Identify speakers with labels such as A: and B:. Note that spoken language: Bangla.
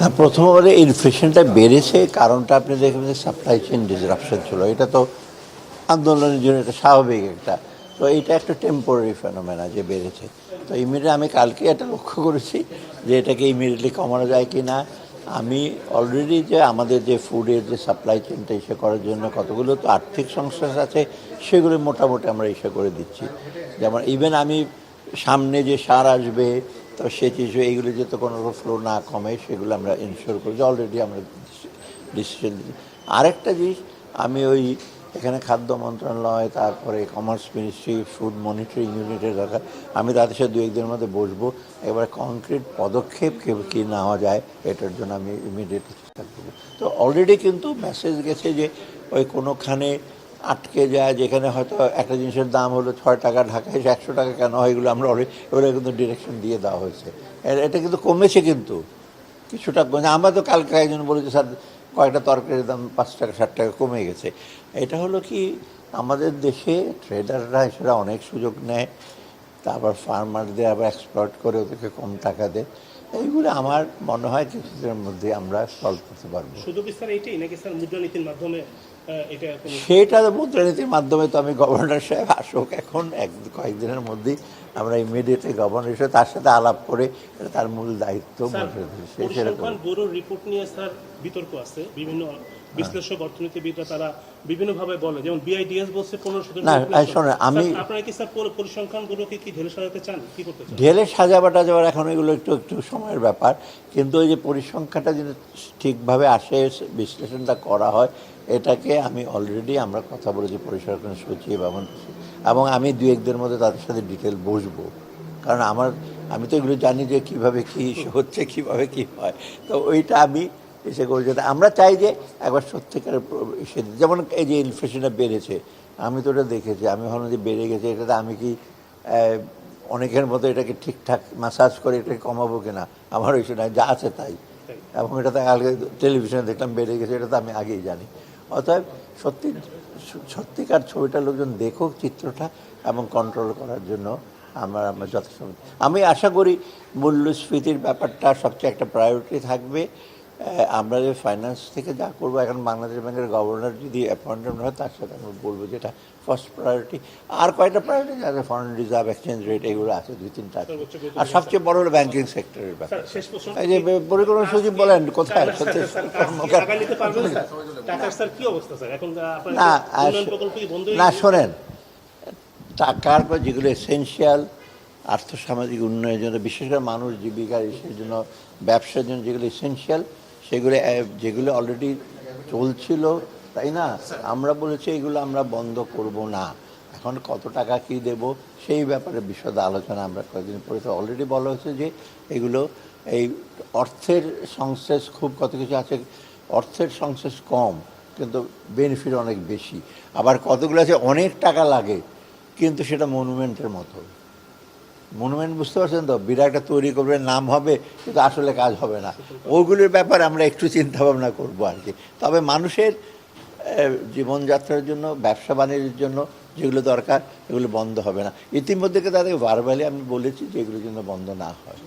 A: হ্যাঁ প্রথমবারে ইনফ্লেশনটা বেড়েছে, কারণটা আপনি দেখবেন যে সাপ্লাই চেন ডিসরাপশন ছিল। এটা তো আন্দোলনের জন্য এটা স্বাভাবিক একটা। তো এটা একটা টেম্পোরারি ফেনোমেনা যে বেড়েছে। তো ইমিডিয়েট আমি কালকে এটা লক্ষ্য করেছি যে এটাকে ইমিডিয়েটলি কমানো যায় কি না আমি অলরেডি যে আমাদের যে ফুডের যে সাপ্লাই চেনটা ইসে করার জন্য কতগুলো তো আর্থিক সংস্থান আছে, সেগুলো মোটামুটি আমরা ইসে করে দিচ্ছি। যেমন ইভেন আমি সামনে যে সার আসবে তো সে কিছু এইগুলো যাতে কোনো ফ্লো না কমে, সেগুলো আমরা ইনশিওর করি যে অলরেডি আমরা ডিসিশন দিচ্ছি। আরেকটা জিনিস, আমি ওই এখানে খাদ্য মন্ত্রণালয়, তারপরে কমার্স মিনিস্ট্রি ফুড মনিটরিং ইউনিটের দরকার। আমি তাদের সাথে দু একদিনের মধ্যে বসবো। এবার কংক্রিট পদক্ষেপ কি নেওয়া যায়, এটার জন্য আমি ইমিডিয়েটলি চেষ্টা করব। তো অলরেডি কিন্তু মেসেজ গেছে যে ওই কোনোখানে আটকে যায়, যেখানে হয়তো একটা জিনিসের দাম হলো ছয় টাকা, ঢাকায় এসে একশো টাকা কেন হয় এগুলো আমরা অলরেডি এগুলো কিন্তু ডিরেকশন দিয়ে দেওয়া হয়েছে। এটা কিন্তু কমেছে কিন্তু। কিছুটা আমরা তো কালকে একজন বলেছে, স্যার, কয়েকটা তরকারির দাম পাঁচ টাকা, ষাট টাকা কমে গেছে। এটা হলো কি, আমাদের দেশে ট্রেডাররা সেটা অনেক সুযোগ নেয়। তারপর ফার্মারদের আবার এক্সপ্লয়েট করে ওদেরকে কম টাকা দেয়। এইগুলো আমার মনে হয় কিছুদিনের মধ্যে আমরা সলভ করতে পারব।
B: শুধু কি স্যার এইটাই, নাকি স্যার মুদ্রানীতির মাধ্যমে
A: সেটা মুদ্রানীতির মাধ্যমে তো আমি গভর্নর সাহেব আসুক। এখন এক কয়েকদিনের মধ্যেই আমরা ইমিডিয়েটলি গভর্নর হিসেবে তার সাথে আলাপ করে তার মূল দায়িত্ব বসে সেরকম।
B: রিপোর্ট নিয়ে স্যার বিতর্ক আছে বিভিন্ন বিশ্লেষক অর্থনীতিবিদরা তারা বিভিন্নভাবে বলে যেমন বিআইডিএস বলছে পনেরো।
A: শোনেন, আমি-
B: আপনারা কি স্যার পুরো পরিসংখ্যান ব্যুরোকে কি ঢেলে সাজাতে চান? কি করতে চান?
A: ঢেলে সাজাবাটা যাওয়ার এখন এগুলো একটু একটু সময়ের ব্যাপার কিন্তু ওই যে পরিসংখ্যাটা যদি ঠিকভাবে আসে বিশ্লেষণটা করা হয় এটাকে আমি অলরেডি আমরা কথা বলেছি পরিসংখ্যান সচিব এবং এবং আমি দু একদের মধ্যে তাদের সাথে ডিটেল বসবো। কারণ আমার আমি তো এগুলো জানি যে কীভাবে কি হচ্ছে কীভাবে কি হয়। তো ওইটা আমি এসে করে যেটা আমরা চাই যে একবার সত্যিকারের প্র- এসে যেমন এই যে ইনফ্লেশনটা বেড়েছে, আমি তো ওটা দেখেছি। আমি ভাবলাম যে বেড়ে গেছে, এটাতে আমি কি অনেকের মতো এটাকে ঠিকঠাক মাসাজ করে এটাকে কমাবো কিনা? আমার ওই সময় যা আছে তাই। এবং এটা তো আগে টেলিভিশনে দেখলাম বেড়ে গেছে, এটা তো আমি আগেই জানি। অতএব সত্যি, সত্যিকার ছবিটা লোকজন দেখুক চিত্রটা এবং কন্ট্রোল করার জন্য আমরা আমরা যথেষ্ট আমি আশা করি মূল্যস্ফীতির ব্যাপারটা সবচেয়ে একটা প্রায়োরিটি থাকবে। আমরা যে ফাইন্যান্স থেকে যা করব এখন বাংলাদেশ ব্যাংকের গভর্নর যদি অ্যাপয়েন্টমেন্ট হয় তার সাথে আমরা বলব যেটা ফার্স্ট প্রায়োরিটি আর কয়েকটা প্রায়োরিটি আছে ফরেন রিজার্ভ এক্সচেঞ্জ রেট এগুলো আছে দুই তিনটা আছে আর সবচেয়ে বড় হলো ব্যাংকিং সেক্টরের ব্যাপার। এই যে পরিকল্পনা সচিব বলেন কোথায়? না না শোনেন টাকার পর যেগুলো এসেন্সিয়াল আর্থসামাজিক উন্নয়নের জন্য বিশেষ করে মানুষ জীবিকার ইসের জন্য ব্যবসার জন্য যেগুলো এসেনশিয়াল সেগুলো যেগুলো অলরেডি চলছিল, তাই না? আমরা বলেছি, এগুলো আমরা বন্ধ করব না। এখন কত টাকা কি দেব? সেই ব্যাপারে বিশদ আলোচনা আমরা কয়েকদিন পরে, তো অলরেডি বলা হয়েছে যে, এগুলো, এই অর্থের সংশ্লেষ, খুব কত কিছু আছে, অর্থের সংশ্লেষ কম, কিন্তু বেনিফিট অনেক বেশি। আবার কতগুলো আছে, অনেক টাকা লাগে, কিন্তু সেটা মনুমেন্টের মতো। মনুমেন্ট বুঝতে পারছেন তো? বিরাটটা তৈরি করবে, নাম হবে, কিন্তু আসলে কাজ হবে না। ওগুলির ব্যাপারে আমরা একটু চিন্তা ভাবনা করব আর কি। তবে মানুষের জীবনযাত্রার জন্য, ব্যবসা বাণিজ্যের জন্য যেগুলো দরকার, এগুলো বন্ধ হবে না। ইতিমধ্যে তাদেরকে বারবারই আমি বলেছি যে এগুলোর জন্য বন্ধ না হয়।